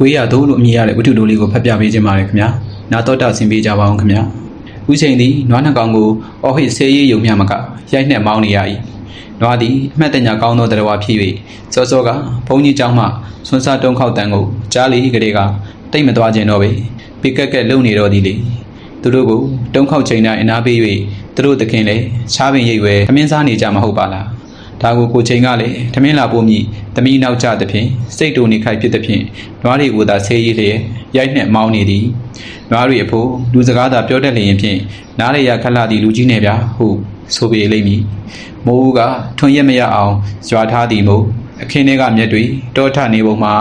ဝေးရသို့လို့အမည်ရတဲ့ဝတ္ထုတိုလေးကိုဖတ်ပြပေးခြင်းပါတယ်ခင်ဗျာနာတော်တာဆင်ပေးကြပါအောင်ခင်ဗျာဥချိန်သည်နွားနှကောင်ကိုအော်ဟစ်ဆေးရည်ယုံမြမကရိုက်နှက်မောင်းနေရ၏နွားသည်အမှတ်တညာကောင်းသောတရားဝါဖြစ်၍စောစောကဘုန်းကြီးเจ้าမှဆွန်းစားတုံးခောက်တန်ကိုကြားလီကလေးကတိတ်မသွားခြင်းတော့ပဲပိကက်ကက်လုံနေတော့သည်လေသူတို့ကိုတုံးခောက်ချိန်တိုင်းအနာပေး၍သူတို့သခင်လည်းရှားပင်ရိပ်ဝဲခမင်းစားနေကြမှာဟုတ်ပါလား ဒါကိုကိုချိန်ကလည်းထမင်းလာပို့မိသမီးနောက်ကျသဖြင့်စိတ်တူနေခိုက်ဖြစ်သဖြင့်နွားတွေကိုသာဆေးရည်လျက်ရိုက်နှက်မောင်းနေသည်နွားတွေအဖို့လူစကားသာပြောတတ်လျင်ဖြင့်နားရရခက်လာသည့်လူကြီးနေဗျာဟုဆိုပေလိမ့်မည်မိုးဦးကထွန်ရက်မရအောင်ရွာထားသည်မို့အခင်းထဲကမြက်တွေတောထနေပုံမှာ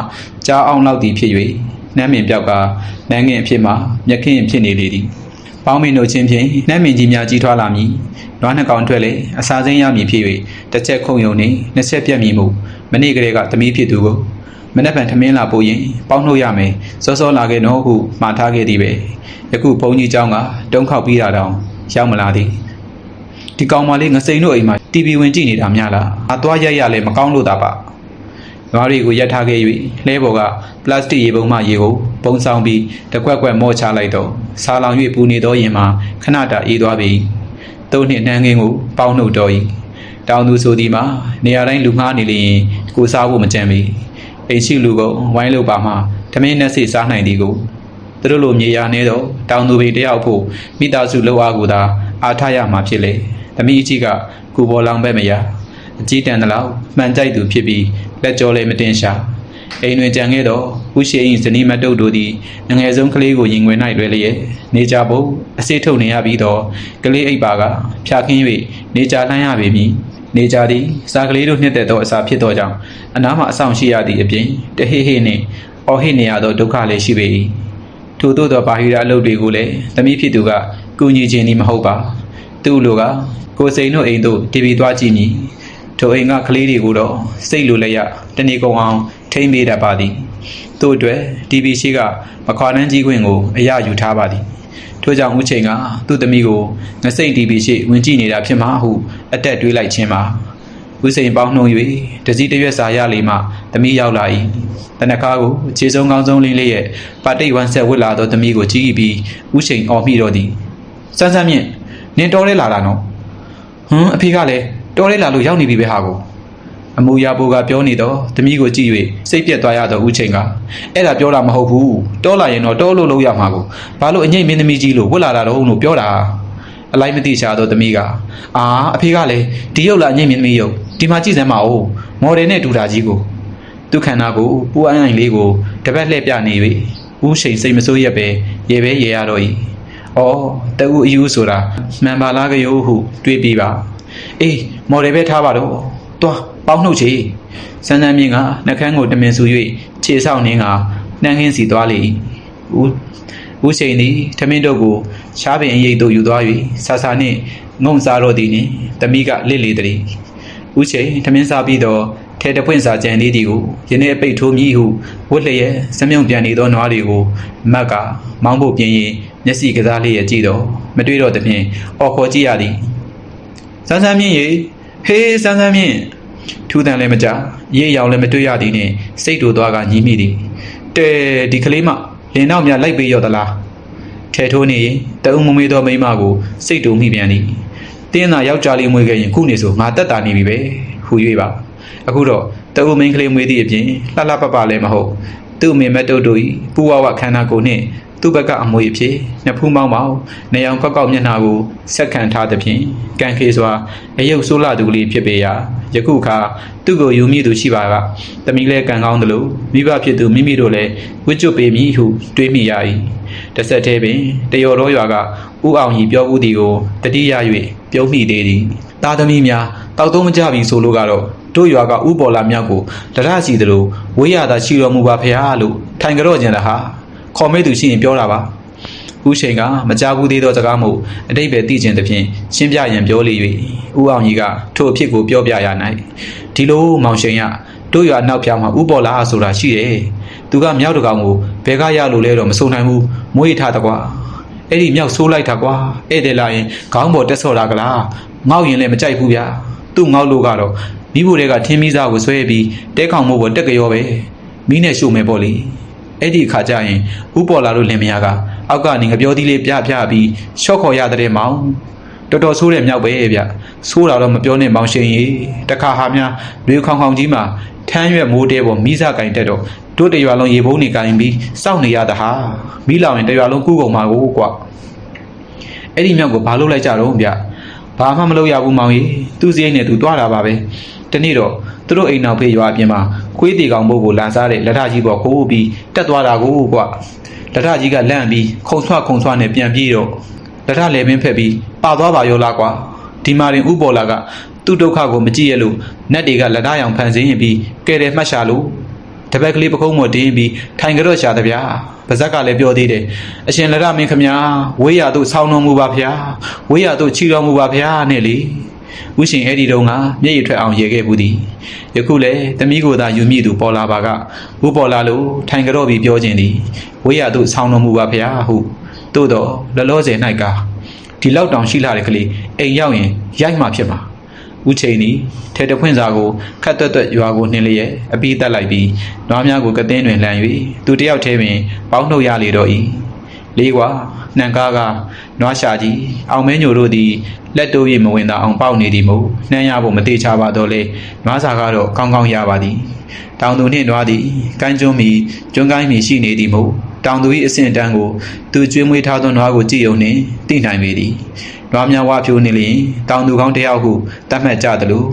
ကြားအောင်လောက်သည်ဖြစ်၍နှမ်းမင်ပြောက်ကနန်းငင်အဖြစ်မှမြက်ခင်းဖြစ်နေလေသည် ပေါင်းမင်းတို့ချင်းဖြင့်နှမ်းမင်ကြီးများကြီးထွားလာမည်။နွားနှစ်ကောင်ထွက်လေအစာစိမ်းရမည်ဖြစ်၍တစ်ချက်ခုံယုံနှင့်နှစ်ချက်ပြတ်မည်မှုမနေ့ကလေးကသမီးဖြစ်သူကိုမနေ့ပန်ထမင်းလာပို့ရင်ပေါင်းနှုတ်ရမယ်စောစောလာခဲ့နော်ဟုမှားထားခဲ့သည်ပဲယခုဘုန်းကြီးเจ้าကတုံးခောက်ပြီးတာတောင်ရောက်မလာသည်ဒီကောင်မလေးငစိန်တို့အိမ်မှာ TV ဝင်ကြည့်နေတာများလားအသွားရက်ရလဲမကောင်းလို့တာပါ နွားတွေကိုရက်ထားခဲ့၍လှဲပေါ်ကပလတ်စတစ်ရေပုံမှရေကိုပုံဆောင်ပြီးတကွက်ကွက်မော့ချလိုက်တော့စားလောင်၍ပူနေသောရင်မှာခဏတာအေးသွားပြီ။သုံးနှစ်နှန်းခင်းကိုပေါင်းနှုတ်တော်၏။တောင်သူဆိုဒီမှာနေရာတိုင်းလူငှားနေလျင်ကိုစားဖို့မကြံပြီ။အိမ်ရှိလူကဝိုင်းလို့ပါမှဓမင်းနဲ့စိစားနိုင်သည်ကိုသူတို့လိုမြေယာနေတော့တောင်သူပေတယောက်ဖို့မိသားစုလောက်အားကိုသာအားထားရမှာဖြစ်လေ။သမီးအကြီးကကူပေါ်လောင်ပဲမရ။အကြီးတန်းသလောက်မှန်ကြိုက်သူဖြစ်ပြီး လက်ကြောလည်းမတင်ရှာအိမ်တွင်ကြံခဲ့တော့ဥရှိအိမ်ဇနီးမတုတ်တို့သည်အငယ်ဆုံးကလေးကိုရင်ခွင်၌လွယ်လျက်နေကြဖို့အစိတ်ထုတ်နေရပြီးတော့ကလေးအိပ်ပါကဖြာခင်း၍နေကြလှမ်းရပေမည်နေကြသည်စားကလေးတို့နှစ်သက်သောအစာဖြစ်သောကြောင့်အနားမှအဆောင်ရှိရသည့်အပြင်တဟိဟိနှင့်အော်ဟိနေရသောဒုက္ခလည်းရှိပေ၏ထို့သောသောဘာဟိရအလုပ်တွေကိုလည်းသမီးဖြစ်သူကကူညီခြင်းသည်မဟုတ်ပါသူ့လိုကကိုယ်စိန်တို့အိမ်သို့တည်ပြီးသွားကြည့်မည် ထိုအိမ်ကကလေးတွေကိုတော့စိတ်လိုလည်းရတနေကုန်အောင်ထိမ့်ပေးတတ်ပါသည်သူ့အတွက် TV ရှိကမခွာနှန်းကြီးခွင့်ကိုအရယူထားပါသည်ထို့ကြောင့်ဦးချိန်ကသူ့သမီးကိုငစိတ် TV ရှိဝင်ကြည့်နေတာဖြစ်မှာဟုအတက်တွေးလိုက်ခြင်းပါဦးစိန်ပေါင်းနှုံ၍တစည်းတစ်ရွက်စာရလေးမှသမီးရောက်လာ၏တနခါကိုခြေဆုံးကောင်းဆုံးလေးလေးရဲ့ပါတိတ်ဝမ်းဆက်ဝစ်လာသောသမီးကိုကြည့်ပြီးဦးချိန်အော်မိတော့သည်စမ်းစမ်းမြင့်နင်တော်လဲလာတာနော်ဟမ်အဖေကလည်း တော်လေးလာလို့ရောက်နေပြီပဲဟာကိုအမူအရာဘိုးကပြောနေတော့သမီးကိုကြည့်၍စိတ်ပြက်သွားရတော့ဦးချိန်ကအဲ့ဒါပြောတာမဟုတ်ဘူးတောလာရင်တော့တောလို့လုံးရမှာကိုဘာလို့အငိမ့်မင်းသမီးကြီးလို့ဝတ်လာတာတော့လို့ပြောတာအလိုက်မသိချာတော့သမီးကအာအဖေကလည်းဒီရုပ်လားအငိမ့်မင်းသမီးရုပ်ဒီမှာကြည့်စမ်းပါဦးမော်ဒယ်နဲ့တူတာကြီးကိုသူခန္ဓာကိုပူအန်းအိုင်လေးကိုတပတ်လှည့်ပြနေ၍ဦးချိန်စိတ်မဆိုးရက်ပဲရေပဲရေရတော့၏အော်တအူအယူဆိုတာမှန်ပါလားကယို့ဟုတွေးပြီးပါ အေးမော်ဒယ်ပဲထားပါတော့တွားပေါင်းနှုတ်ချေစန်းစန်းမြင့်ကနှကန်းကိုတမင်ဆူ၍ခြေဆောက်နှင်းကနှမ်းခင်းစီသွားလေ၏ဦးဦးချိန်သည်ထမင်းတို့ကိုရှားပင်အရိပ်တို့ယူသွား၍ဆာဆာနှင့်ငုံစားတော့သည်နှင့်တမိကလစ်လေတည်းဦးချိန်ထမင်းစားပြီးတော့ထဲတပွင့်စာကြံလေးဒီကိုယနေ့အပိတ်ထိုးမြည်ဟုဝတ်လျက်စမြုံပြန်နေသောနွားတွေကိုမက်ကမောင်းဖို့ပြင်းရင်မျက်စိကစားလေးရကြည့်တော့မတွေ့တော့သဖြင့်အော်ခေါ်ကြည့်ရသည် စန်းစန်းမြင့်ရေဟေးစန်းစန်းမြင့်ထူးတန်လည်းမကြရေရောင်လည်းမတွေ့ရသည်နှင့်စိတ်တူသွားကညီးမိသည်တဲဒီကလေးမလင်နောက်များလိုက်ပေးရော့သလားထဲထိုးနေရင်တအုံမမေးသောမိန်းမကိုစိတ်တူမိပြန်သည်တင်းသာယောက်ျားလေးမွေးခဲ့ရင်ခုနေဆိုငါတက်တာနေပြီပဲဟူ၍ပါအခုတော့တအုံမင်းကလေးမွေးသည့်အပြင်လှလှပပလည်းမဟုတ်သူ့အမေမက်တုတ်တို့၏ပူဝဝခန္ဓာကိုယ်နှင့် သူ့ဘက်ကအမွေအဖြစ်နှစ်ဖူးမောင်းမောင်းနေအောင်ကောက်ကောက်မျက်နှာကိုဆက်ခံထားသဖြင့်ကံခေစွာအယုတ်ဆိုးလာသူကလေးဖြစ်ပေရာယခုအခါသူ့ကိုယူမိသူရှိပါကတမီးလဲကံကောင်းသလိုမိဘဖြစ်သူမိမိတို့လည်းဝစ်ကျွတ်ပေမည်ဟုတွေးမိရ၏တစ်ဆက်တည်းပင်တယော်တော်ရွာကဥအောင်ကြီးပြောဦးသည်ကိုတတိယ၍ပြုံးမိသေးသည်သားသမီးများတောက်သုံးမကြပြီဆိုလို့ကတော့တို့ရွာကဥပေါ်လာမြောက်ကိုတရစီသလိုဝေးရတာရှိတော်မူပါဖရာလို့ထိုင်ကြတော့ကျင်တာဟာ ခေါ်မဲ့သူရှိရင်ပြောတာပါဦးရှိန်ကမကြဘူးသေးသောစကားမို့အတိတ်ပဲသိကျင်သဖြင့်ရှင်းပြရန်ပြောလေ၍ဦးအောင်ကြီးကထို့အဖြစ်ကိုပြောပြရ၌ဒီလိုမောင်ရှိန်ကတို့ရွာနောက်ပြောင်းမှာဥပေါ်လာဆိုတာရှိတယ်သူကမြောက်တကောင်ကိုဘယ်ကရလို့လဲတော့မစုံနိုင်ဘူးမွေးထားတကွာအဲ့ဒီမြောက်ဆိုးလိုက်တာကွာဧည့်သည်လာရင်ခေါင်းပေါ်တက်ဆော့လာကလားငေါက်ရင်လည်းမကြိုက်ဘူးဗျာသူ့ငေါက်လို့ကတော့မိဖို့တွေကထင်းမိစားကိုဆွဲပြီးတဲခေါင်မို့ပေါ်တက်ကြောပဲမီးနဲ့ရှို့မယ်ပေါ့လေ အဲ့ဒီအခါကျရင်ဥပေါ်လာလို့လင်မယားကအောက်ကနေငပြောသီးလေးပြပြပြီးရှော့ခေါ်ရတဲ့မောင်တော်တော်ဆိုးတဲ့မြောက်ပဲဗျဆိုးတာတော့မပြောနဲ့မောင်ရှင်ကြီးတခါဟာများလူခေါင်ခေါင်ကြီးမှာထမ်းရွက်မိုးတဲပေါ်မိစကင်တက်တော့တို့တရွာလုံးရေဘုံနေကင်ပြီးစောင့်နေရတာဟာမိလောင်ရင်တရွာလုံးကူးကုန်မှာကိုကွာအဲ့ဒီမြောက်ကိုဘာလုပ်လိုက်ကြတော့ဗျဘာမှမလုပ်ရဘူးမောင်ကြီးသူ့စရိတ်နဲ့သူတွားတာပါပဲတနေ့တော့သူတို့အိမ်နောက်ဖေးရွာအပြင်မှာ ခွေးတီကောင်ဘုတ်ကိုလာစားတဲ့လက်ထကြီးပေါ်ကိုပြီးတက်သွားတာကိုကွာလက်ထကြီးကလန့်ပြီးခုံဆွခုံဆွနဲ့ပြန်ပြေးတော့လက်ထလည်းပင်ဖက်ပြီးပါသွားပါရောလားကွာဒီမာရင်ဥပေါ်လာကသူ့ဒုက္ခကိုမကြည့်ရလို့နတ်တွေကလက်ထရောင်ဖန်ဆင်းပြီးကဲတယ်မှတ်ရှာလို့တပက်ကလေးပခုံးမတင်းပြီးထိုင်ကြတော့ရှာတဗျာပါဇက်ကလည်းပြောသေးတယ်အရှင်လက်ရမင်းခမညာဝေးရတို့ဆောင်းတော်မူပါဗျာဝေးရတို့ချီတော်မူပါဗျာနဲ့လေ ဥရှင်အဲ့ဒီတုန်းကမျက်ရည်ထွက်အောင်ရေခဲ့ဘူးသည်ယခုလည်းတမိကိုသာယူမိသူပေါ်လာပါကဘုပေါ်လာလို့ထိုင်ကြတော့ပြီးပြောခြင်းသည်ဝေးရတို့ဆောင်းတော်မူပါဗျာဟုသို့တော့လလောဆယ်၌ကဒီလောက်တောင်ရှိလာတဲ့ကလေးအိမ်ရောက်ရင်ရိုက်မှဖြစ်မှာဦးချိန်နီထဲတဖွင့်စာကိုခတ်တွတ်တွတ်ရွာကိုနှင်းလျက်အပီးတက်လိုက်ပြီးနွားများကိုကတင်းတွင်လှန်၍သူတယောက်တည်းပင်ပေါင်းနှုတ်ရလေတော့၏လေးကွာ နှံကားကနွားရှာကြီးအောင်မဲညိုတို့သည်လက်တိုး၍မဝင်သာအောင်ပေါက်နေသည်မို့နှမ်းရဖို့မသေးချပါတော့လေနွားစာကတော့ကောင်းကောင်းရပါသည်တောင်သူနှင့်နွားသည်ကမ်းကျွန်းမီကျွန်းကိုင်းမီရှိနေသည်မို့တောင်သူ၏အဆင့်တန်းကိုသူကျွေးမွေးထားသောနွားကိုကြည့်ုံနှင့်သိနိုင်ပေသည်နွားများဝါဖြိုးနေလျင်တောင်သူကောင်းတစ်ယောက်ဟုတတ်မှတ်ကြသလို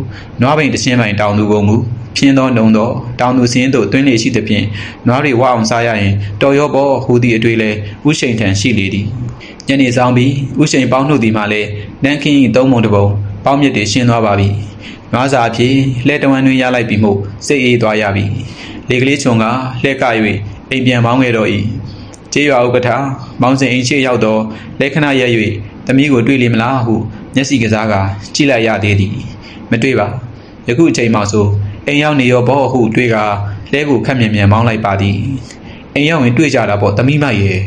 နွားပိန်တစ်ချင်းပိုင်တောင်သူကုန်မူ ဖြင်းသောနှုံသောတောင်သူစင်းတို့တွင်းလေရှိသဖြင့်နွားတွေဝအောင်စားရရင်တော်ရောပေါ်ဟူသည့်အတွေ့လဲဥရှိန်ထံရှိလေသည်ညနေဆောင်ပြီးဥရှိန်ပေါင်းနှုတ်သည်မှလည်းနန်းခင်း၏သုံးပုံတစ်ပုံပေါင်းမြစ်တွေရှင်းသွားပါပြီနွားစာအဖြစ်လှဲတဝမ်းတွင်ရလိုက်ပြီးမှစိတ်အေးသွားရပြီလေကလေးချုံကလှဲက၍အိမ်ပြန်ပေါင်းခဲ့တော့၏ကျေးရွာဥက္ကဋ္ဌမောင်စင်အိမ်ရှိရောက်သောလက်ခဏရက်၍သမီးကိုတွေ့လိမလားဟုမျက်စိကစားကကြည့်လိုက်ရသေးသည် မတွေ့ပါယခုအချိန်မှဆို အိမ်ရောက်နေရောဘောဟုတွေ့ကလဲကိုခက်မြန်မြန်မောင်းလိုက်ပါသည်အိမ်ရောက်ရင်တွေ့ကြတာပေါ့သမီးမရဲ့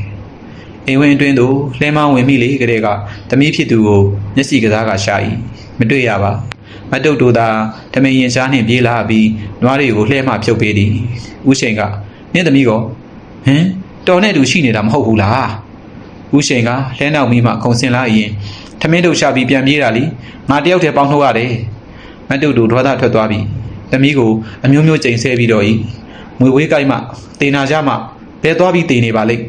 အိမ်ဝင်အတွင်းသို့လှဲမောင်းဝင်မိလေကလေးကသမီးဖြစ်သူကိုမျက်စိကစားကရှာ၏မတွေ့ရပါမတုတ်တို့သာဓမင်ရင်ရှားနှင့်ပြေးလာပြီးနွားတွေကိုလှဲမှဖြုတ်ပေးသည်ဦးရှိန်ကနင့်သမီးကောဟမ်တော်နဲ့တူရှိနေတာမဟုတ်ဘူးလားဦးရှိန်ကလဲနောက်မိမှခုံစင်လာရင်ထမင်းတို့ရှာပြီးပြန်ပြေးတာလीငါတယောက်တည်းပေါင်းထုတ်ရတယ်မတုတ်တို့ဒေါသထွက်သွားပြီ သမီးကိုအမျိုးမျိုးကြိမ်ဆဲပြီးတော့ဤငွေဝေးကိုက်မှတေနာကြမှဘဲသွားပြီးတေနေပါလိမ့်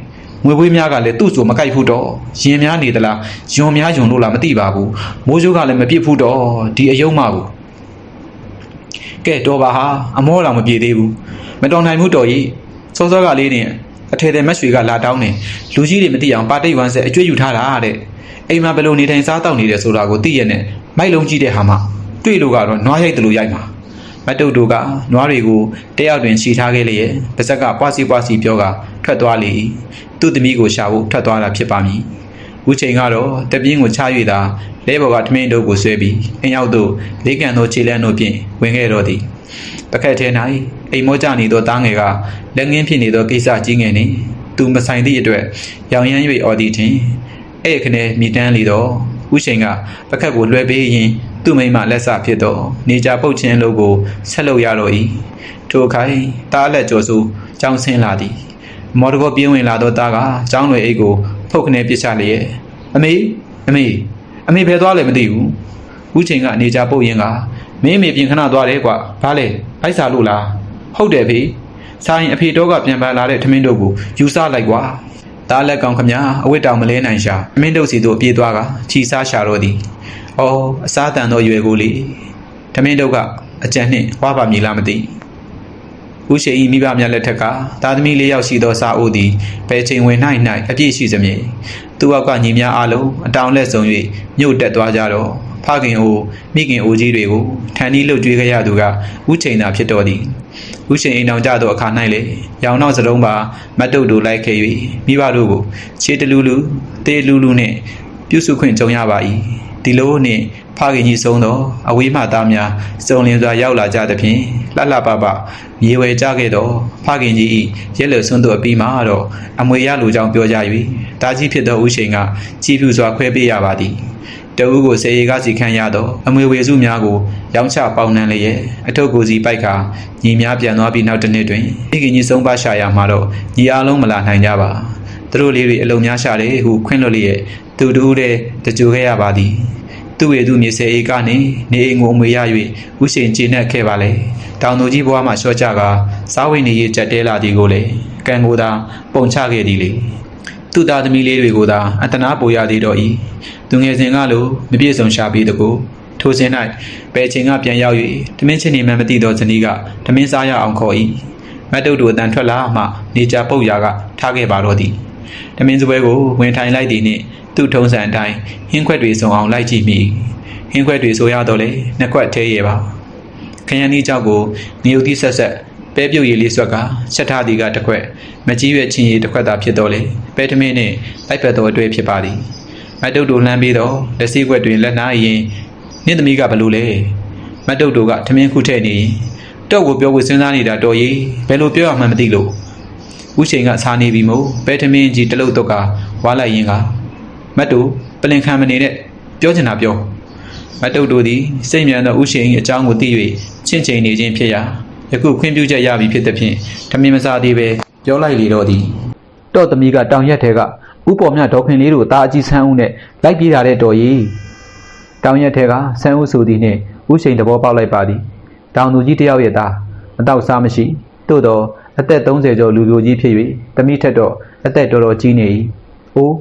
ငွေဝေးများကလည်းသူ့ဆိုမကိုက်ဘူးတော့ရင်များနေသလားယွန်များယွန်လို့လားမသိပါဘူးမိုးချိုးကလည်းမပြစ်ဘူးတော့ဒီအယုံမကိုကဲတော်ပါဟာအမောတော်မပြေသေးဘူးမတော်နိုင်ဘူးတော်ကြီးစောစောကလေးနဲ့အထေတဲ့မက်ရွှေကလာတောင်းနေလူကြီးတွေမသိအောင်ပါတိတ်ဝမ်းဆက်အကျွေးယူထားတာတဲ့အိမ်မှာဘယ်လိုနေထိုင်စားတောက်နေတယ်ဆိုတာကိုသိရနဲ့မိုက်လုံးကြည့်တဲ့ဟာမှတွေ့လို့ကတော့နွားရိုက်တယ်လို့ရိုက်မှာ မတုတ်တို့ကနွားတွေကိုတယောက်တွင်ခြိထားခဲ့လျက်ပါဇက်ကပွားစီပွားစီပြောကထွက်သွားလေသူ့သမီးကိုရှာဖို့ထွက်သွားတာဖြစ်ပါမည်ဦးချိန်ကတော့တပြင်းကိုချ၍သာလဲဘော်ကထမင်းတို့ကိုဆွဲပြီးအင်ရောက်သို့လေးကန်သောခြေလန်းတို့ဖြင့်ဝင်ခဲ့တော့သည်ပကက်ထဲ၌အိမ်မောကြနေသောတားငယ်ကလက်ငင်းဖြစ်နေသောကိစ္စကြီးငယ်နှင့်သူမဆိုင်သည့်အတွက်ရောင်ရမ်း၍အော်သည်ထင်အဲ့ခနဲ့မိတန်းလီတော့ ဥရှိန်ကပကက်ကိုလွှဲပေးရင်သူ့မိမလက်စဖြစ်တော့နေကြပုတ်ချင်းလို့ကိုဆက်လုပ်ရတော့၏ထိုခိုင်တားလက်ကြော်စုကြောင်းဆင်းလာသည် မော်ဒကောပြင်းဝင်လာသောတားကကျောင်းလွယ်အိတ်ကိုဖုတ်ခနဲ့ပြစ်ချလျက်အမေအမေအမေဘယ်သွားလဲမသိဘူးဥချိန်ကနေကြပုတ်ရင်ကမင်းအမေပြင်ခဏသွားတယ်ကွာဘာလဲအိုက်စာလို့လားဟုတ်တယ်ဖေစားရင်အဖေတော့ကပြန်ပန်းလာတဲ့ထမင်းတို့ကိုယူဆလိုက်ကွာ တားလက်ကောင်ခမညာအဝတ်တောင်မလဲနိုင်ရှာအမင်းတို့စီတို့ပြေးသွားကခြီစားရှာတော့သည်အော်အစားတန်သောရွယ်ကိုလေထမင်းတို့ကအကြံနှင့်ဝါပါမည်လားမသိဦးရှိဤမိဘများလက်ထက်ကသားသမီးလေးယောက်ရှိသောစာအုပ်သည်ဘယ်ချိန်ဝင်၌၌အပြည့်ရှိသဖြင့်သူ့အောက်ကညီများအလုံးအတောင်လက်ဆုံ၍မြို့တက်သွားကြတော့ဖခင်အိုမိခင်အိုကြီးတွေကိုထန်ဒီလှုပ်ကြွေးခဲ့ရသူကဥချိန်သာဖြစ်တော်သည် ဥချိန်အိမ်တော်ကြသောအခါ၌လေရောင်နောက်စလုံးပါမတ်တုတ်တို့လိုက်ခဲ့၍မိဘတို့ကိုခြေတလူလူတေလူလူနှင့်ပြုစုခွင့်ကြုံရပါ၏ဒီလိုနှင့်ဖခင်ကြီးဆုံးသောအဝေးမှသားများစုံလင်စွာရောက်လာကြသဖြင့်လှလှပပမြေဝဲကြခဲ့သောဖခင်ကြီး၏ရဲလွဆွန်းတို့အပြီးမှတော့အမွေရလိုကြောင်းပြောကြ၍တာကြီးဖြစ်သောဥရှိန်ကကြည်ဖြူစွာခွဲပေးရပါသည် တအူးကိုစေရီကစီခန့်ရတော့အမွေဝေစုများကိုရောင်းချပေါင်းနှံလျက်အထုပ်ကိုစီပိုက်ကညီများပြန်သွားပြီးနောက်တစ်နှစ်တွင်မိခင်ကြီးဆုံးပါရှာရမှာတော့ညီအားလုံးမလာနိုင်ကြပါသူတို့လေးတွေအလုံများရှာတယ်ဟုခွင့်လွှတ်လျက်သူတူးတဲ့တကြိုခဲ့ရပါသည်သူ့ဝေသူမြေစေအေကနေနေအိမ်ကိုအမွေရ၍ဥရှင်ကျေနပ်ခဲ့ပါလေတောင်သူကြီးဘွားမှလျှော့ချကာစားဝိနေရေးကြက်တဲလာသည်ကိုလေကံကိုသာပုံချခဲ့သည်လေ သူ့သားသမီးလေးတွေကိုသာအတနာပိုရသေးတော့၏သူငယ်စဉ်ကလိုမပြည့်စုံရှာပြီးတကူထိုစဉ်၌ဘယ်ချိန်ကပြန်ရောက်၍တမင်းချင်းနေမှမသိသောဇနီးကတမင်းစားရအောင်ခေါ်၏မတ်တုတ်တို့အတန်ထွက်လာမှနေကြပုတ်ရာကထားခဲ့ပါတော့သည်တမင်းစပွဲကိုဝင်ထိုင်လိုက်သည်နှင့်သူ့ထုံးစံအတိုင်းဟင်းခွက်တွေစုံအောင်လိုက်ကြည့်မိဟင်းခွက်တွေဆိုရတော့လေနှစ်ခွက်သေးရဲ့ပါခရမ်းဤကြောက်ကိုနေုပ်သီးဆက်ဆက် ပဲပြုတ်ရည်လေးဆွက်ကချက်ထားသည်ကတစ်ခွက်မကြီးရွက်ချင်းရည်တစ်ခွက်သာဖြစ်တော့လေပဲထမင်းနှင့်လိုက်ဖက်သောအတွေ့ဖြစ်ပါသည်မတ်တုတ်တို့လှမ်းပြီးတော့လက်စည်းခွက်တွင်လက်နားရင်နင့်သမီးကဘလို့လဲမတ်တုတ်တို့ကထမင်းခုထည့်နေရင်တော့ကိုပြောကိုစဉ်းစားနေတာတော်ကြီးဘယ်လိုပြောရမှန်းမသိလို့ဥချိန်ကစားနေပြီမို့ပဲထမင်းကြီးတလုတ်တော့ကဝါလိုက်ရင်ကမတ်တို့ပလင်ခံမနေနဲ့ပြောချင်တာပြောမတ်တုတ်တို့သည်စိတ်မြန်သောဥရှင်၏အကြောင်းကိုသိ၍ချင့်ချိန်နေခြင်းဖြစ်ရာ ယခုခွင့်ပြုချက်ရပြီဖြစ်သည်ဖြင့်ထမင်းမစားသေးပဲပြောလိုက်လေတော့သည်တော့သမီးကတောင်ရက်ထဲကဥပေါ်မြဒေါခင်လေးတို့တာအကြီးဆန်းဦးနဲ့လိုက်ပြေးတာတဲ့တော်ကြီးတောင်ရက်ထဲကဆန်းဦးဆိုသည်နှင့်ဥရှင်တဘောပေါက်လိုက်ပါသည်တောင်သူကြီးတယောက်ရဲ့သားအတော့စားမရှိသို့တော့အသက်30ကျော်လူလူကြီးဖြစ်၍သမီးထက်တော့အသက်တော်တော်ကြီးနေ၏အိုး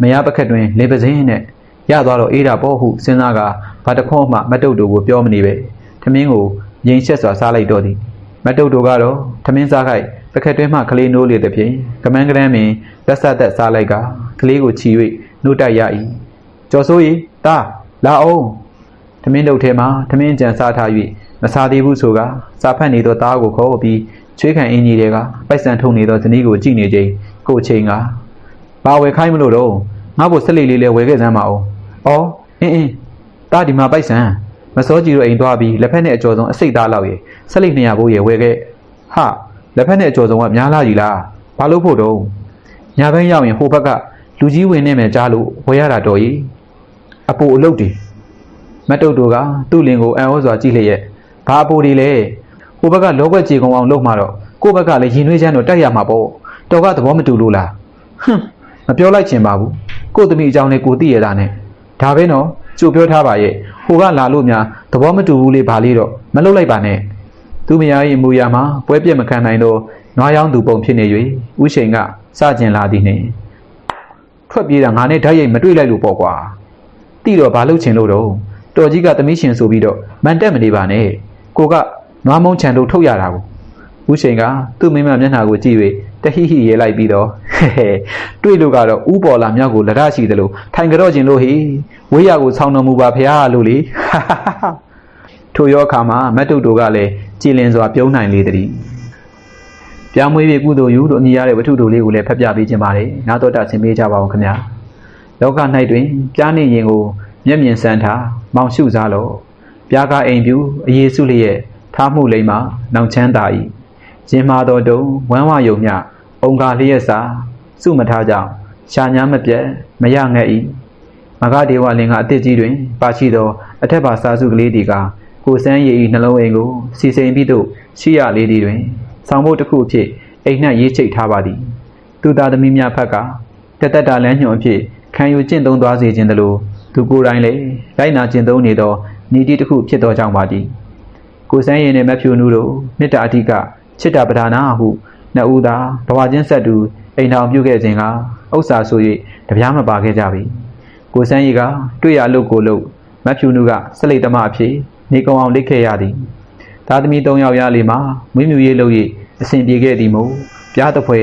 မရပခက်တွင်လေပစင်းနဲ့ရသွားတော့အေးတာပေါ့ဟုစဉ်းစားကဘာတခွန်းမှမတ်တုတ်တို့ကိုပြောမနေပဲထမင်းကို ငိန်ဆက်စွာစားလိုက်တော့သည်မတ်တုတ်တို့ကတော့ထမင်းစားခိုက်ပကက်တွင်းမှကလေးနိုးလေသည်ဖြင့်ကမန်းကရမ်းပင်လက်ဆက်သက်စားလိုက်ကကလေးကိုချီ၍နှုတ်တိုက်ရ၏ကျော်စိုးရီတာလာအောင်ထမင်းတုတ်ထဲမှာထမင်းကြံစားထား၍မစားသေးဘူးဆိုကစားဖက်နေသောသားကိုခေါ်ပြီးချွေးခံအင်းကြီးတွေကပိုက်ဆံထုတ်နေသောဇနီးကိုကြည့်နေချိန်ကိုယ်ချိန်ကဘာဝယ်ခိုင်းမလို့တော့ငါ့ဘို့ဆက်လေးလေးလဲဝယ်ခဲ့စမ်းပါဦး။အော်အင်းအင်းတာဒီမှာပိုက်ဆံ မစောကြည့်တော့အိမ်သွားပြီးလက်ဖက်နဲ့အကျော်ဆုံးအစိတ်သားလောက်ရေဆက်လေး200ဘိုးရေဝယ်ခဲ့။ဟာလက်ဖက်နဲ့အကျော်ဆုံးကများလားကြီးလား။ဘာလို့ဖို့တော့ညာဘက်ရောက်ရင်ဟိုဘက်ကလူကြီးဝင်နေမယ်ကြားလို့ဝယ်ရတာတော်ကြီး။အပူအလုတ်တွေမတ်တုတ်တို့ကသူ့လင်ကိုအံ့ဩစွာကြည့်လျက်ဘာအပူတွေလဲဟိုဘက်ကလောကွက်ကြေကုန်အောင်လုပ်မှတော့ကိုယ့်ဘက်ကလည်းရင်နှွေးချမ်းတော့တိုက်ရမှာပေါ့တော်ကသဘောမတူလို့လားဟွန်းမပြောလိုက်ချင်ပါဘူးကို့သမီးအကြောင်းလေးကိုသိရတာနဲ့ဒါပဲနော် ကြိုပြောထားပါရဲ့ဟိုကလာလို့များသဘောမတူဘူးလေဗာလေးတော့မလုပ်လိုက်ပါနဲ့သူမယား၏မူရမှာပွဲပြက်မခံနိုင်တော့နွားရောင်းသူပုံဖြစ်နေ၍ဥရှိန်ကစကျင်လာသည်နှင့်ထွက်ပြေးတာငါနဲ့ဓာတ်ရိုက်မတွေ့လိုက်လို့ပေါ့ကွာတိတော့ဘာလုပ်ချင်လို့တော့တော်ကြီးကသမီးရှင်ဆိုပြီးတော့မန်တက်မနေပါနဲ့ကိုကနွားမုံချန်တို့ထုတ်ရတာကိုဦးရှိန်ကသူ့မိမမျက်နှာကိုကြည့်၍ တဟိဟိရဲလိုက်ပြီးတော့ဟဲဟဲတွေ့လို့ကတော့ဥပေါ်လာမြောက်ကိုလက်ရရှိသလိုထိုင်ကြတော့ခြင်းလို့ဟိဝေးရကိုဆောင်းတော်မူပါဖရာလို့လေဟာဟာဟာထိုရောအခါမှာမတ်တုတ်တို့ကလည်းကြည်လင်စွာပြုံးနိုင်လေတည်းပြောင်းမွေးပြီးကုသိုလ်ယူလို့အမည်ရတဲ့ဝတ္ထုတို့လေးကိုလည်းဖတ်ပြပေးခြင်းပါတယ်နာတော်တာဆင်ပေးကြပါဦးခင်ဗျာလောက၌တွင်ပြားနေရင်ကိုမျက်မြင်စမ်းထားမောင်ရှုစားလို့ပြားကအိမ်ပြူအရေးစုလျက်ထားမှုလိမ့်မှာနောင်ချမ်းသာ၏ ရင်မာတော်တုံဝမ်းဝယုံမြအုံကာလျက်စာစုမထားကြောင်းရှာညာမပြတ်မရငဲ့၏မဂဒေဝလင်ကအတစ်ကြီးတွင်ပါရှိသောအထက်ပါစာစုကလေးဒီကကိုစန်းရည်၏နှလုံးအိမ်ကိုစီစိန်ပြီးသို့ရှိရလေးဒီတွင်ဆောင်ဖို့တစ်ခုအဖြစ်အိမ်နှံ့ရေးချိတ်ထားပါသည်သူသားသမီးများဖက်ကတသက်တာလမ်းညွန်အဖြစ်ခံယူကျင့်သုံးသွားစေခြင်းတလို့သူကိုယ်တိုင်လည်းလိုက်နာကျင့်သုံးနေသောဤတိတစ်ခုဖြစ်သောကြောင့်ပါသည်ကိုစန်းရင်နဲ့မဖြူနူးတို့မေတ္တာအဓိက ချစ်တာပဒါနာဟုနှစ်ဦးသာဘဝချင်းဆက်တူအိမ်ထောင်ပြုခဲ့ခြင်းကဥစ္စာဆို၍တပြားမပါခဲ့ကြပြီကိုစန်းရီကတွေ့ရလို့ကိုလို့မဖြူနူးကဆက်လိတ်သမားအဖြစ်နေကုံအောင်လိတ်ခဲ့ရသည်သားသမီး၃ယောက်ရလေးမှာမွေးမြူရေးလုပ်၍အစဉ်ပြေခဲ့သည်မို့ပြားတစ်ဖွဲ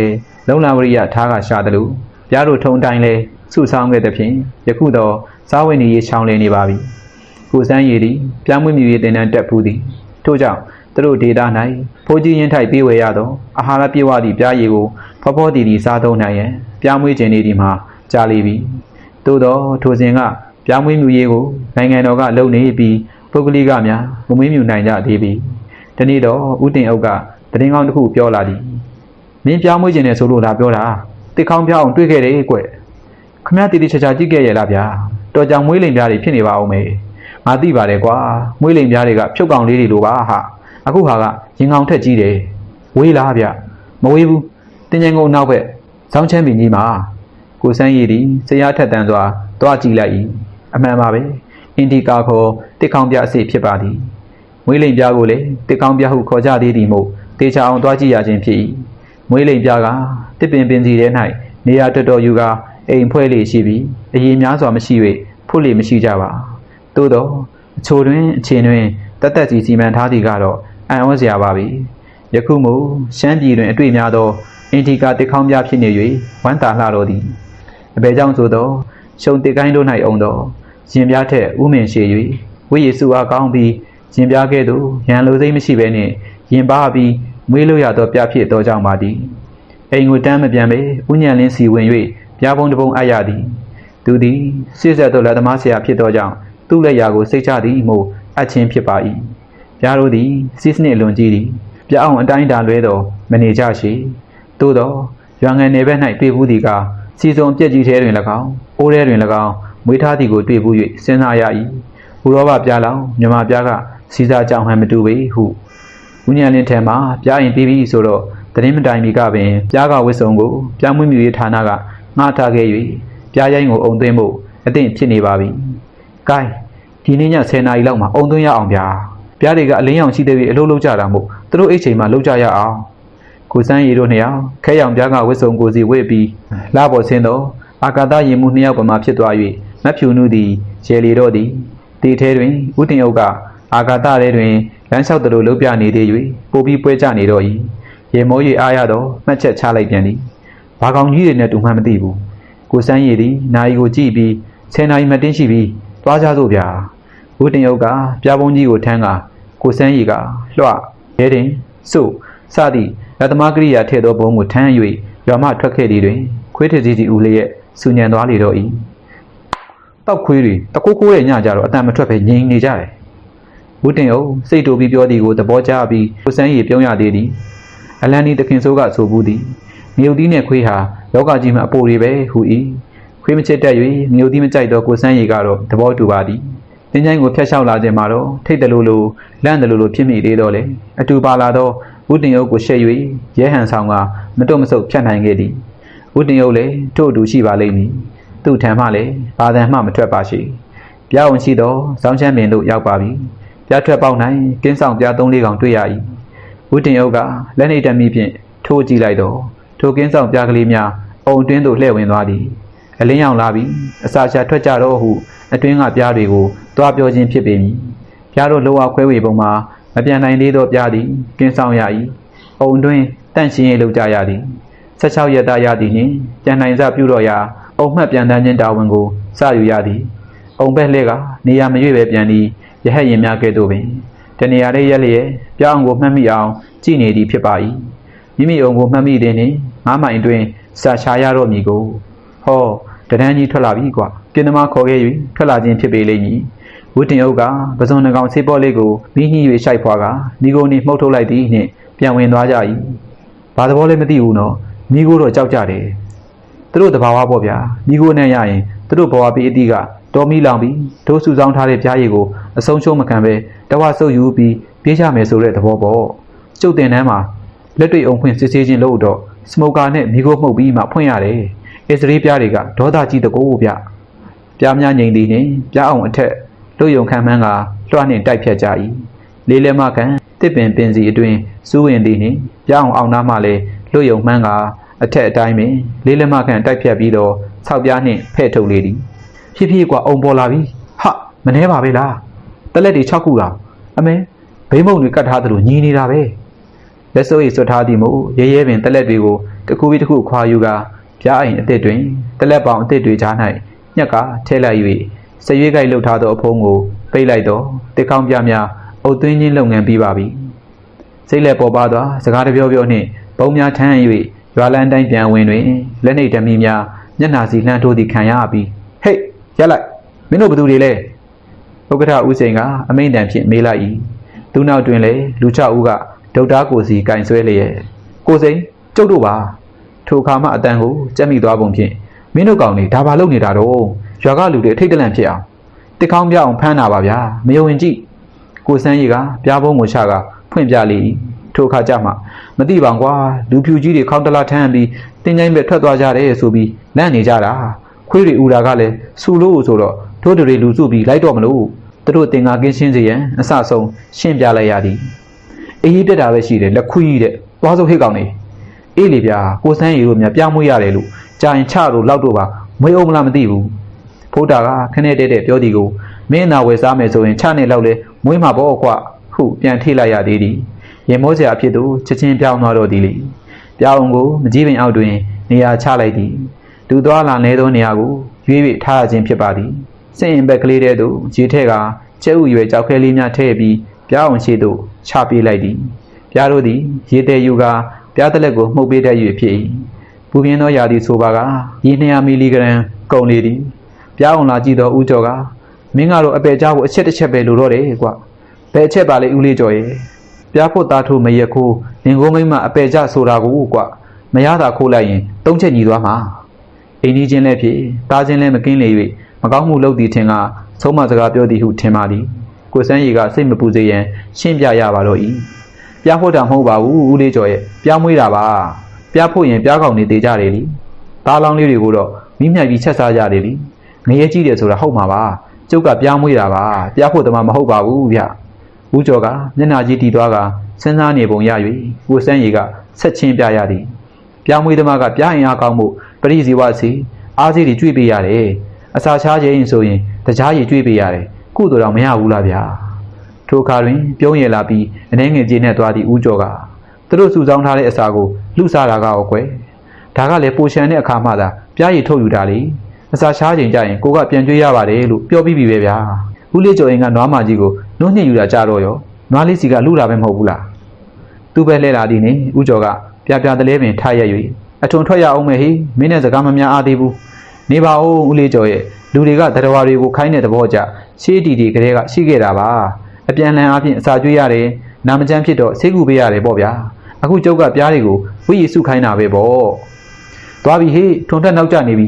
လုံလာဝရိယထားကရှာတယ်လို့ပြားတို့ထုံတိုင်းလဲစုဆောင်ခဲ့တဲ့ဖြင့်ယခုတော့စားဝင်နေရေးချောင်းလည်နေပါပြီကိုစန်းရည်သည်ပြားမွေးမြူရေးတင်တန်းတက်ဖူးသည်ထို့ကြောင့် သူတို့ဒေတာ၌ဖိုးကြီးရင်ထိုက်ပြေးဝဲရသောအာဟာရပြည့်ဝသည့်ပြားရည်ကိုဖောဖောတီတီစားသုံးနိုင်ရန်ပြားမွေးခြင်းနေဒီမှာကြာလေပြီသို့သောထိုစဉ်ကပြားမွေးမြူရေးကိုနိုင်ငံတော်ကလုပ်နေပြီးပုဂ္ဂလိကများမမွေးမြူနိုင်ကြသေးပြီဒီနေ့တော့ဥတင်အုပ်ကတရင်ကောင်းတစ်ခုပြောလာသည်မင်းပြားမွေးခြင်းနဲ့ဆိုလို့လာပြောတာတစ်ခေါင်းပြားအောင်တွေ့ခဲ့တယ်ကွခမရတီတီချာချာကြည့်ခဲ့ရလားဗျာတော်ကြောင်မွေးလိမ်ပြားတွေဖြစ်နေပါဦးမယ်ငါသိပါတယ်ကွာမွေးလိမ်ပြားတွေကဖြုတ်ကောင်လေးတွေလိုပါဟာ အခုဟာကရင်ကောင်ထက်ကြီးတယ်ဝေးလားဗျမဝေးဘူးတင်ငင်ကုန်နောက်ဘက်ဇောင်းချမ်းပင်ကြီးမှာကိုစန်းရည်ဒီဆရာထက်တန်းစွာတွားကြည့်လိုက်၏အမှန်ပါပဲအင်ဒီကာခေါ်တစ်ကောင်ပြအစ်ဖြစ်ပါသည်မွေးလိမ်ပြားကိုလည်းတစ်ကောင်ပြဟုခေါ်ကြသေးသည်မို့တေချာအောင်တွားကြည့်ရခြင်းဖြစ်၏မွေးလိမ်ပြားကတစ်ပင်ပင်စီထဲ၌နေရာတော်တော်ယူကာအိမ်ဖွဲ့လေရှိပြီးအရေးများစွာမရှိ၍ဖုတ်လေမရှိကြပါသို့တော့အချိုတွင်အချိန်တွင်တတ်တက်စီစီမံထားသည်ကတော့ အံ့ဩစရာပါပဲယခုမှရှမ်းပြည်တွင်အတွေ့များသောအင်ဒီကာတစ်ခေါင်းပြဖြစ်နေ၍ဝမ်းသာလှတော်သည်အဘယ်ကြောင့်ဆိုသောရှုံတစ်ကိုင်းတို့၌အောင်သောရင်ပြားထက်ဥမင်ရှည်၍ဝိယေစုအားကောင်းပြီးရင်ပြားကဲ့သို့ရန်လိုစိမ့်မရှိဘဲနှင့်ရင်ပါပြီးမွေးလို့ရသောပြဖြစ်သောကြောင့်ပါသည်အိမ်ကိုတမ်းမပြန်ပေဥညံလင်းစီဝင်၍ပြားပုံတစ်ပုံအပ်ရသည်သူသည်စစ်ဆက်သောလက်သမားဆရာဖြစ်သောကြောင့်သူ့လက်ရာကိုစိတ်ချသည်မို့အပ်ချင်းဖြစ်ပါ၏ ပြားတို့သည်စစ်စနစ်လွန်ကြီးသည်ပြားအောင်အတိုင်းတာလွဲသောမနေကြရှိသို့သောရွာငံနယ်ဘက်၌တွေ့ဘူးသည်ကစီစုံပြက်ကြီးထဲတွင်၎င်းအိုးထဲတွင်၎င်းမွေးထားသည်ကိုတွေ့ဘူး၍စဉ်းစားရ၏ဘူရောဘပြားလောင်မြမပြားကစီစာကြောင်ဟန်မတူပေဟုဝိညာဉ်လင်းထဲမှာပြားရင်ပြီးပြီဆိုတော့သတင်းမတိုင်မီကပင်ပြားကဝစ်စုံကိုပြားမွေးမြူရေးဌာနကငှားထားခဲ့၍ပြားရိုင်းကိုအုံသွင်းဖို့အသင့်ဖြစ်နေပါပြီ။ gain ဒီနေ့ည10နာရီလောက်မှာအုံသွင်းရအောင်ဗျာ။ ပြားတွေကအလင်းရောင်ရှိသေးပြီးအလုပ်လုပ်ကြတာမို့သူတို့အိတ်ချိန်မှာလုပ်ကြရအောင်။ကိုစန်းရီတို့နှစ်ယောက်ခဲရောင်ပြားကဝစ်စုံကိုစီဝစ်ပြီးလာပေါ်ဆင်းတော့အာကာသရင်မှုနှစ်ယောက်ပမာဖြစ်သွား၍မက်ဖြူနုသည်ရဲလီတော့သည်ဒီထဲတွင်ဥတင်အုပ်ကအာကာသထဲတွင်လမ်းလျှောက်သလိုလှုပ်ပြနေသေး၍ပိုပြီးပွဲကြနေတော့၏ရေမိုး၍အားရတော့မှတ်ချက်ချလိုက်ပြန်သည်ဘာကောင်ကြီးတွေနဲ့တူမှမသိဘူးကိုစန်းရည်သည်နာယီကိုကြည့်ပြီးဆယ်နာရီမတင်းရှိပြီးသွားကြစို့ဗျာ ဥတင်အုပ်ကပြားပုံးကြီးကိုထမ်းကကိုစန်းရည်ကလွှရဲတင်စို့စသည့်လက်သမားကရိယာထည့်သောဘုံကိုထမ်း၍ရွာမှထွက်ခဲ့သည်တွင်ခွေးထစီစီဦးလေးရဲ့စူညံသွားလေတော့၏တောက်ခွေးတွေတကိုးကိုးရဲ့ညကြတော့အတန်မထွက်ပဲငြိမ်နေကြတယ်ဝုတင်အုပ်စိတ်တူပြီးပြောသည်ကိုသဘောကျပြီးကိုစန်းရီပြုံးရသေးသည်အလန်နီတခင်ဆိုးကဆိုဘူးသည်မြုပ်သီးနဲ့ခွေးဟာလောကကြီးမှာအပိုတွေပဲဟူ၏ခွေးမချစ်တတ်၍မြုပ်သီးမကြိုက်တော့ကိုစန်းရီကတော့သဘောတူပါသည် တင်းချိုင်းကိုဖျက်လျှောက်လာခြင်းမှာတော့ထိတ်တယ်လို့လို့လန့်တယ်လို့လို့ဖြစ်မိသေးတော့လေအတူပါလာတော့ဝုတင်အုပ်ကိုရှက်၍ရဲဟန်ဆောင်ကမတွတ်မဆုတ်ဖြတ်နိုင်ခဲ့သည်ဝုတင်အုပ်လည်းထို့အတူရှိပါလိမ့်မည်သူ့ထံမှလည်းဘာသံမှမထွက်ပါရှိပြားဝင်ရှိသောဇောင်းချမ်းပင်တို့ရောက်ပါပြီပြားထွက်ပေါက်၌ကင်းဆောင်ပြားသုံးလေးကောင်တွေ့ရ၏ဝုတင်အုပ်ကလက်နေတမီဖြင့်ထိုးကြည့်လိုက်တော့ထိုကင်းဆောင်ပြားကလေးများအုံတွင်းသို့လှည့်ဝင်သွားသည်အလင်းရောင်လာပြီးအစာရှာထွက်ကြတော့ဟုအတွင်းကပြားတွေကို တွားပြောခြင်းဖြစ်ပေမည်ပြားတို့လောအခွဲဝေပုံမှာမပြန်နိုင်သေးသောပြားသည်ကင်းဆောင်ရ၏အုံတွင်းတန့်ရှင်းရေးလုပ်ကြရသည်16ရက်သားရသည်နှင့်ပြန်နိုင်စပြုတော့ရာအုံမှတ်ပြန်တန်းခြင်းတာဝန်ကိုစယူရသည်အုံဘက်လက်ကနေရာမရွေ့ပဲပြန်သည်ရဟတ်ရင်များကဲ့သို့ပင်တနေရာလေးရက်လျက်ပြောင်းကိုမှတ်မိအောင်ကြည်နေသည်ဖြစ်ပါ၏မိမိအုံကိုမှတ်မိတဲ့နှင့်ငားမိုင်တွင်စာချာရတော့မည်ကိုဟောတဒန်းကြီးထွက်လာပြီကွာကင်းသမားခေါ်ခဲ့၍ထွက်လာခြင်းဖြစ်ပေလိမ့်မည် ဝတ်တင်အုပ်ကပဇွန်နှကောင်ဆေးပေါ်လေးကိုမိညှိ၍ရှိုက်ဖွာကမိကိုနှင့်မှုတ်ထုတ်လိုက်သည်နှင့်ပြန်ဝင်သွားကြ၏ဘာသဘောလဲမသိဘူးနော်မိကိုတော့ကြောက်ကြတယ်သူတို့တဘာဝပေါ့ဗျာမိကိုနဲ့ရရင်သူတို့ဘဝပြီးအတိကတော်မီလောင်ပြီးဒိုးစုဆောင်ထားတဲ့ပြားရည်ကိုအဆုံးရှုံးမခံပဲတဝဆုပ်ယူပြီးပြေးကြမယ်ဆိုတဲ့သဘောပေါ့ကျုပ်တင်တန်းမှာလက်တွေ့အောင်ဖွင့်စစ်ဆေးခြင်းလို့တော့စမိုကာနဲ့မိကိုမှုတ်ပြီးမှဖွင့်ရတယ်အစ္စရေးပြားတွေကဒေါသကြီးတကိုးဗျပြားများငိမ့်သည်နှင့်ပြားအောင်အထက် လူယုံခံမှန်းကလွှနှင့်တိုက်ဖြတ်ကြ၏လေးလက်မကန်တစ်ပင်ပင်စီအတွင်စူးဝင်သည်နှင့်ပြားအောင်အောင်နားမှလည်းလူယုံမှန်းကအထက်အတိုင်းပင်လေးလက်မကန်တိုက်ဖြတ်ပြီးတော့ဆောက်ပြားနှင့်ဖဲ့ထုတ်လေသည်ဖြည်းဖြည်းကွာအုံပေါ်လာပြီဟာမနှဲပါပဲလားတက်လက်တွေ6ခုလားအမဲဘိမုံတွေကတ်ထားသလိုညီနေတာပဲလက်စိုးရိပ်ဆွတ်ထားသည်မို့ရဲရဲပင်တက်လက်တွေကိုတစ်ခုပြီးတစ်ခုခွာယူကာပြားအိမ်အစ်စ်တွင်တက်လက်ပေါင်အစ်စ်တွေကြား၌ညက်ကထဲလိုက်၍ စရွေးကိုက်လှုပ်ထားသောအဖုံးကိုပိတ်လိုက်တော့တစ်ခေါင်းပြများအုတ်သွင်းခြင်းလုပ်ငန်းပြီးပါပြီစိတ်လက်ပေါ်ပါသောစကားတပြောပြောနှင့်ပုံများထမ်း၍ရွာလန်းတိုင်းပြန်ဝင်တွင်လက်နှိပ်ဓမီများမျက်နှာစီလှမ်းထိုးသည်ခံရပြီးဟေ့ရက်လိုက်မင်းတို့ဘသူတွေလဲဥက္ကဋ္ဌဦးစိန်ကအမိန့်တန်ဖြင့်မေးလိုက်၏သူနောက်တွင်လေလူ6ဦးကဒေါက်တာကိုစီကင်ဆွဲလျက်ကိုစိန်ကျုပ်တို့ပါထိုအခါမှအတန်ကိုကြက်မိသွားပုံဖြင့်မင်းတို့ကောင်တွေဒါဘာလုပ်နေတာတော့ ရွာကလူတွေအထိတ်တလန့်ဖြစ်အောင်တစ်ခေါင်းပြအောင်ဖမ်းတာပါဗျာမယုံရင်ကြည့်ကိုစန်းရီကပြားပုံးကိုချကဖွင့်ပြလေ၏ထိုအခါကျမှမသိပါဘူးကွာလူဖြူကြီးတွေခေါင်းတလားထမ်းပြီးတင်းချိုင်းပဲထွက်သွားကြတယ်ဆိုပြီးလန့်နေကြတာခွေးတွေဥတာကလည်းစူလို့ဆိုတော့တို့တွေလူစုပြီးလိုက်တော့မလို့သူတို့တင်ငါကင်းရှင်းစေရန်အဆဆုံးရှင်းပြလိုက်ရသည်အေးတက်တာပဲရှိတယ်လက်ခွေးတဲ့သွားစို့ဟိတ်ကောင်နေအေးလေဗျာကိုစန်းရီတို့မြပြမွေးရတယ်လို့ကြာရင်ချတို့လောက်တော့ပါမွေးအောင်မလားမသိဘူး ဖိုးတာကခနဲ့တဲ့တဲ့ပြောသည်ကိုမင်းနာဝယ်စားမယ်ဆိုရင်ချနဲ့လောက်လဲမွေးမှာပေါ့ကွဟုပြန်ထိလိုက်ရသေးသည်ရင်မိုးစရာအဖြစ်သို့ချက်ချင်းပြောင်းသွားတော့သည်လေပြောင်းကိုမကြီးပင်အောက်တွင် နေရာချလိုက်သည်ဒူသွားလာနေသောနေရာကိုရွေး၍ထားရခြင်းဖြစ်ပါသည်စင်ရင်ဘက်ကလေးတဲ့သို့ရေထက်ကကျဲဥရွယ်ကြောက်ခဲလေးများထည့်ပြီးပြောင်းအောင်ရှိသို့ချပေးလိုက်သည်ပြားတို့သည်ရေတဲယူကပြားတလက်ကိုမှုတ်ပေးတတ်၍ဖြစ်၏ပူပြင်းသောရာသီဆိုပါကရေ200မီလီဂရမ်ကုန်လေသည် ပြောင်းအောင်လာကြည့်သောဦးကျော်ကမင်းကတော့အပေကြားကိုအချက်တစ်ချက်ပဲလိုတော့တယ်ကွဘယ်အချက်ပါလဲဦးလေးကျော်ရဲ့ပြားဖို့သားထိုးမရက်ခိုးလင်ကုန်းမိမ့်မအပေကြဆိုတာကိုကွမရတာခိုးလိုက်ရင်သုံးချက်ညီသွားမှာအိမ်ကြီးချင်းလည်းဖြစ်တားချင်းလည်းမကင်းလေ၍မကောင်းမှုလုပ်သည်ထင်ကဆုံးမစကားပြောသည်ဟုထင်ပါသည်ကိုစန်းရီကစိတ်မပူစေရန်ရှင်းပြရပါတော့၏ပြားဖို့တာမဟုတ်ပါဘူးဦးလေးကျော်ရဲ့ပြားမွေးတာပါပြားဖို့ရင်ပြားကောင်နေသေးကြတယ်လीသားလောင်းလေးတွေကိုတော့မိမြိုက်ပြီးချက်စားကြတယ်လी ငရဲကြီးတယ်ဆိုတာဟုတ်မှာပါကျုပ်ကပြားမွေးတာပါပြားဖို့တမမဟုတ်ပါဘူးဗျဦးကျော်ကမျက်နှာကြီးတီသွားကစဉ်းစားနေပုံရ၍ကိုစန်းရီကဆက်ချင်းပြရသည်ပြားမွေးသမားကပြားရင်အားကောင်းမှုပရိဇီဝစီအားစီတွေကျွေးပေးရတယ်အစာချားခြင်းဆိုရင်တကြားရည်ကျွေးပေးရတယ်ကုသိုလ်တော့မရဘူးလားဗျာထိုအခါတွင် ပြုံးရလာပြီးအနေငယ်ကြီးနဲ့သွားသည့်ဦးကျော်ကသူတို့စုဆောင်းထားတဲ့အစာကိုလှူစားတာကောကွယ်ဒါကလည်းပိုရှန်တဲ့အခါမှသာပြားရည်ထုတ်ယူတာလေ အစာရှားချိန်ကျရင်ကိုကပြန်ကြွေးရပါတယ်လို့ပြောပြီးပြီပဲဗျာဦးလေးကျော်ရင်ကနွားမကြီးကိုနှုတ်ညှစ်ယူတာကြတော့ရောနွားလေးစီကလှူတာပဲမဟုတ်ဘူးလားသူပဲလဲလာသည်နေဦးကျော်ကပြပြတလဲပင်ထားရ၍အထုံထွက်ရအောင်မယ်ဟိမင်းနဲ့စကားမများအားသေးဘူးနေပါဦးဦးလေးကျော်ရဲ့လူတွေကတရဝါတွေကိုခိုင်းတဲ့သဘောကြရှေးတီတီကလေးကရှိခဲ့တာပါအပြန်လန်အပြင်အစာကျွေးရတယ်နာမကျန်းဖြစ်တော့ဆေးကူပေးရတယ်ပေါ့ဗျာအခုကျုပ်ကပြားတွေကိုဝိရည်စုခိုင်းတာပဲပေါ့သွားပြီဟေ့ထုံထက်နောက်ကျနေပြီ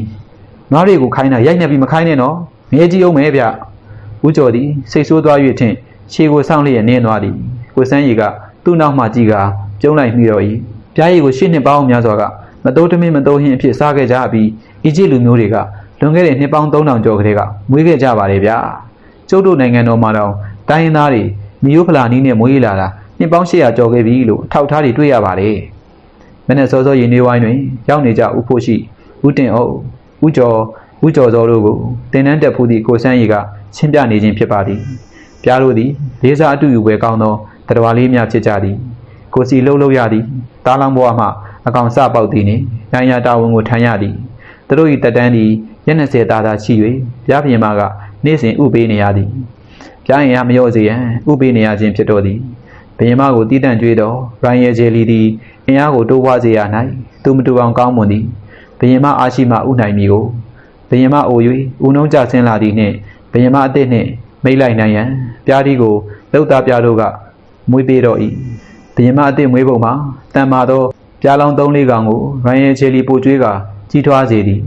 နွားတွေကိုခိုင်းတာရိုက်နှက်ပြီးမခိုင်းနဲ့နော်ငဲကြီးအောင်မယ်ဗျဦးကျော်သည်စိတ်ဆိုးသွား၍ထင်ခြေကိုစောင့်လျက်နင်းသွားသည်ကိုစန်းရီကသူ့နောက်မှကြည့်ကပြုံးလိုက်မိတော့၏ပြားရည်ကိုရှစ်နှစ်ပေါင်းများစွာကမတိုးတမင်းမတိုးဟင်းအဖြစ်စားခဲ့ကြပြီးအီဂျစ်လူမျိုးတွေကလွန်ခဲ့တဲ့နှစ်ပေါင်း3000ကျော်ကလေးကမွေးခဲ့ကြပါတယ်ဗျာကျုပ်တို့နိုင်ငံတော်မှာတော့တိုင်းရင်းသားတွေမီယိုဖလာနီးနဲ့မွေးလာတာနှစ်ပေါင်း800ကျော်ခဲ့ပြီလို့အထောက်ထားတွေတွေ့ရပါတယ်မနေ့စောစောရင်နေဝိုင်းတွင်ရောက်နေကြဦးဖို့ရှိဦးတင်အုပ် ဦးကျော်ဦးကျော်စောတို့ကိုတင်နန်းတက်ဖူးသည့်ကိုစန်းရီကရှင်းပြနေခြင်းဖြစ်ပါသည်ပြားတို့သည်လေးစားအတူယူပွဲကောင်းသောတရားလေးများဖြစ်ကြသည်ကိုစီလှုပ်လှုပ်ရသည်တားလောင်းဘဝမှအကောင်စပေါက်သည်နှင့်ရန်ရတာဝန်ကိုထမ်းရသည်သူတို့၏တက်တန်းသည်ရက်20သားသားရှိ၍ပြားပြင်မကနေ့စဉ်ဥပေးနေရသည်ပြားရင်ရမလျော့စေရန်ဥပေးနေရခြင်းဖြစ်တော်သည်ဘယင်မကိုတီးတန့်ကြွေးသောရိုင်းရဲဂျယ်လီသည်အင်အားကိုတိုးပွားစေရ၌သူမတူအောင်ကောင်းမွန်သည် ဘယင်မအားရှိမှဥနိုင်မည်ကိုဘယင်မအို၍ဦးနှုံးကြဆင်းလာသည်နှင့်ဘယင်မအသည့်နှင့်မိတ်လိုက်နိုင်ရန်ပြားဒီကိုလောက်သားပြားတို့ကမွေးပေးတော့၏ဘယင်မအသည့်မွေးပုံမှာတန်မာသောပြားလောင်း၃လေးကောင်ကိုရိုင်းရဲဂျယ်လီပိုကျွေးကကြီးထွားစေသည်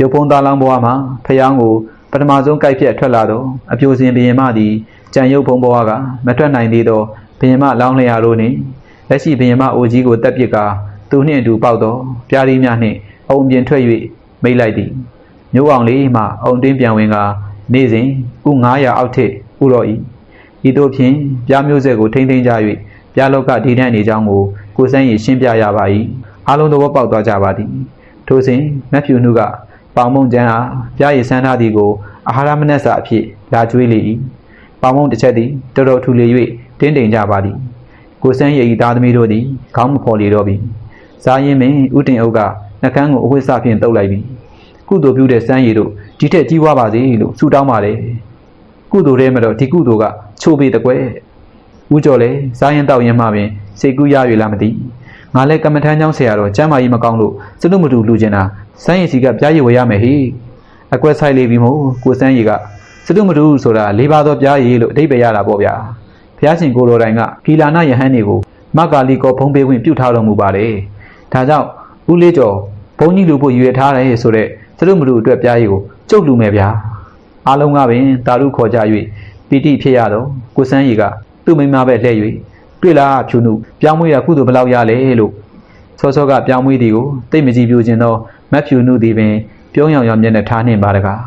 ရုပ်ဖုံးသားလောင်းဘဝမှာဖျားကိုပထမဆုံးကြိုက်ဖြတ်ထွက်လာသောအပြိုစင်ဘယင်မသည်ကြံရုပ်ဖုံးဘဝကမထွက်နိုင်သေးသောဘယင်မလောင်းလျာတို့နှင့်လက်ရှိဘယင်မအိုကြီးကိုတက်ပစ်ကာသူနှင့်အတူပေါက်သောပြားရည်များနှင့် အုံပြင်ထွက်၍မိတ်လိုက်သည်မျိုးအောင်လေးမှအုံတင်းပြန်ဝင်ကာနေ့စဉ်ဥ900အောက်ထစ်ဥတော်၏ဤသို့ဖြင့်ပြားမျိုးဆက်ကိုထိမ့်သိမ်းကြ၍ပြားလောကဒီတန်းနေကြောင်းကိုကိုစန်းရည်ရှင်းပြရပါ၏အားလုံးသဘောပေါက်သွားကြပါသည်ထိုစဉ်မက်ဖြူနုကပေါင်မုံကျန်းအားပြားရည်ဆန်းထားသည်ကိုအာဟာရမနက်စာအဖြစ်လာကျွေးလေ၏ပေါင်မုံတစ်ချက်သည်တော်တော်ထူလေ၍တင်းတိမ်ကြပါသည်ကိုစန်းရည်၏သားသမီးတို့သည်ခေါင်းမဖော်လေတော့ပြီစားရင်ပင်ဥတင်အုပ်က နှကန်းကိုအဝိစဖြင့်တုပ်လိုက်ပြီကုသိုလ်ပြုတဲ့စန်းရည်တို့ဒီထက်ကြီးပွားပါစေလို့ဆုတောင်းပါတယ်ကုသိုလ်ထဲမှာတော့ဒီကုသိုလ်ကချိုးပေးတဲ့ကွယ်ဦးကျော်လည်းစားရင်တောက်ရင်မှပင်စိတ်ကူးရရလားမသိငါလည်းကမ္မထမ်းချောင်းဆရာတော်ကျမ်းမာကြီးမကောင်းလို့စနုမတူလူကျင်တာစန်းရည်စီကပြားရည်ဝယ်ရမယ်ဟိအကွက်ဆိုင်လေးပြီးမို့ကိုစန်းရည်ကစနုမတူဆိုတာလေးပါသောပြားရည်လို့အဓိပ္ပာယ်ရတာပေါ့ဗျာဘုရားရှင်ကိုလိုတိုင်ကဂီလာနာယဟန်တွေကိုမက္ကာလီကောဖုံးပေးခွင့်ပြုထားတော်မူပါတယ်ဒါကြောင့်ဦးလေးကျော် ဘုန်းကြီးလူဖို့ရွေထားတယ်ဆိုတဲ့စသူတို့မလူအတွက်ပြားရည်ကိုကျုပ်လူမယ်ဗျာအားလုံးကပင်တာရုခေါ်ကြ၍ပီတိဖြစ်ရတော့ကိုစန်းရီကသူ့မိန်းမပဲလှည့်၍တွေ့လားဖြူနုပြောင်းမွေးရကုသိုလ်ဘယ်လောက်ရလဲလို့စောစောကပြောင်းမွေးသည်ကိုတိတ်မကြည့်ပြခြင်းတော့မက်ဖြူနုသည်ပင်ပြုံးရောင်ရောင်မျက်နှာထားနှင်ပါတကား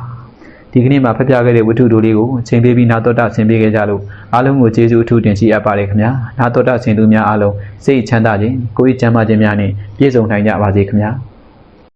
ဒီကနေ့မှာဖတ်ပြခဲ့တဲ့ဝတ္ထုတို့လေးကိုချိန်ပေးပြီးနာတော်တာဆင်ပေးခဲ့ကြလို့အားလုံးကိုကျေးဇူးအထူးတင်ရှိအပ်ပါတယ်ခင်ဗျာနာတော်တာဆင်သူများအားလုံးစိတ်ချမ်းသာခြင်းကိုယ်ချမ်းသာခြင်းများနဲ့ပြည့်စုံနိုင်ကြပါစေခင်ဗျာ